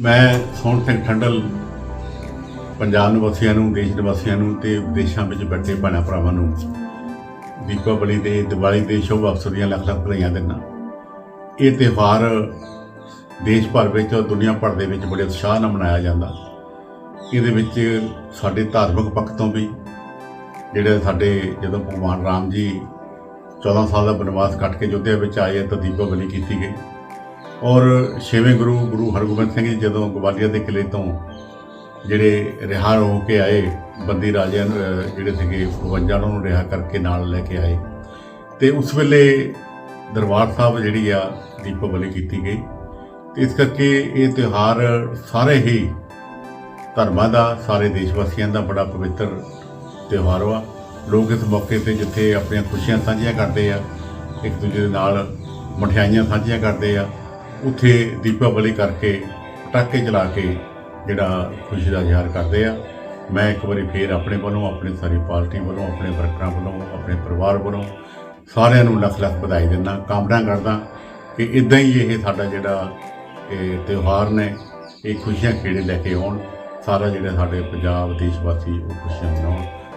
ਮੈਂ ਸੋਹਣ ਸਿੰਘ ਠੰਡਲ ਪੰਜਾਬ ਨਿਵਾਸੀਆਂ ਨੂੰ, ਦੇਸ਼ ਨਿਵਾਸੀਆਂ ਨੂੰ ਤੇ ਵਿਦੇਸ਼ਾਂ ਵਿੱਚ ਬੈਠੇ ਭੈਣਾਂ ਭਰਾਵਾਂ ਨੂੰ ਦੀਪਾਵਲੀ ਦੇ ਦੀਵਾਲੀ ਦੇ ਸ਼ੁਭ ਅਵਸਰ ਦੀਆਂ ਲੱਖ ਲੱਖ ਵਧਾਈਆਂ ਦਿੰਦਾ। ਇਹ ਤਿਉਹਾਰ ਦੇਸ਼ ਭਰ ਵਿੱਚ ਔਰ ਦੁਨੀਆ ਭਰ ਦੇ ਵਿੱਚ ਬੜੇ ਉਤਸ਼ਾਹ ਨਾਲ ਮਨਾਇਆ ਜਾਂਦਾ। ਇਹਦੇ ਵਿੱਚ ਸਾਡੇ ਧਾਰਮਿਕ ਪੱਖ ਤੋਂ ਵੀ ਜਿਹੜੇ ਸਾਡੇ ਜਦੋਂ ਭਗਵਾਨ ਰਾਮ ਜੀ 14 ਸਾਲ ਦਾ ਬਨਵਾਸ ਕੱਟ ਕੇ ਅਯੁੱਧਿਆ ਵਿੱਚ ਆਏ ਤਾਂ ਦੀਪਾਵਲੀ ਕੀਤੀ ਗਈ। ਔਰ ਛੇਵੇਂ ਗੁਰੂ ਗੁਰੂ ਹਰਗੋਬਿੰਦ ਸਿੰਘ ਜੀ ਜਦੋਂ ਗਵਾਲੀਅਰ ਦੇ ਕਿਲੇ ਤੋਂ ਜਿਹੜੇ ਰਿਹਾ ਹੋ ਕੇ ਆਏ ਬੰਦੀ ਰਾਜਿਆਂ ਨੂੰ, ਜਿਹੜੇ ਸੀਗੇ 52 ਨੂੰ ਰਿਹਾ ਕਰਕੇ ਨਾਲ ਲੈ ਕੇ ਆਏ। ਤੇ ਉਸ ਵੇਲੇ ਦਰਬਾਰ ਸਾਹਿਬ ਜਿਹੜੀ ਆ ਦੀਪਾਵਲੀ ਕੀਤੀ ਗਈ। ਤੇ ਇਸ ਕਰਕੇ ਇਹ ਤਿਉਹਾਰ ਸਾਰੇ ਹੀ ਧਰਮਾਂ ਦਾ ਸਾਰੇ ਦੇਸ਼ ਵਾਸੀਆਂ ਦਾ ਬੜਾ ਪਵਿੱਤਰ ਤਿਉਹਾਰ ਵਾ। ਲੋਕ ਇਸ ਮੌਕੇ ਤੇ ਜਿੱਥੇ ਆਪਣੀਆਂ ਖੁਸ਼ੀਆਂ ਸਾਂਝੀਆਂ ਕਰਦੇ ਆ ਇੱਕ ਦੂਜੇ ਦੇ ਨਾਲ ਮਠਿਆਈਆਂ ਸਾਂਝੀਆਂ ਕਰਦੇ ਆ। ਉੱਥੇ ਦੀਪਾਵਲੀ ਕਰਕੇ ਪਟਾਕੇ ਚਲਾ ਕੇ ਜਿਹੜਾ ਖੁਸ਼ੀ ਦਾ ਇਜ਼ਹਾਰ ਕਰਦੇ ਆ। ਮੈਂ ਇੱਕ ਵਾਰੀ ਫੇਰ ਆਪਣੇ ਵੱਲੋਂ, ਆਪਣੀ ਸਾਰੀ ਪਾਰਟੀ ਵੱਲੋਂ, ਆਪਣੇ ਵਰਕਰਾਂ ਵੱਲੋਂ, ਆਪਣੇ ਪਰਿਵਾਰ ਵੱਲੋਂ ਸਾਰਿਆਂ ਨੂੰ ਲੱਖ ਲੱਖ ਵਧਾਈ ਦਿੰਦਾ, ਕਾਮਨਾ ਕਰਦਾ ਕਿ ਇਦਾਂ ਹੀ ਇਹ ਸਾਡਾ ਜਿਹੜਾ ਇਹ ਤਿਉਹਾਰ ਨੇ, ਇਹ ਖੁਸ਼ੀਆਂ ਖੇੜੇ ਲੈ ਕੇ ਆਉਣ, ਸਾਰਾ ਜਿਹੜਾ ਸਾਡੇ ਪੰਜਾਬ ਦੇਸ਼ ਵਾਸੀ ਉਹ ਖੁਸ਼ੀਆਂ ਮਨਾਉਣ।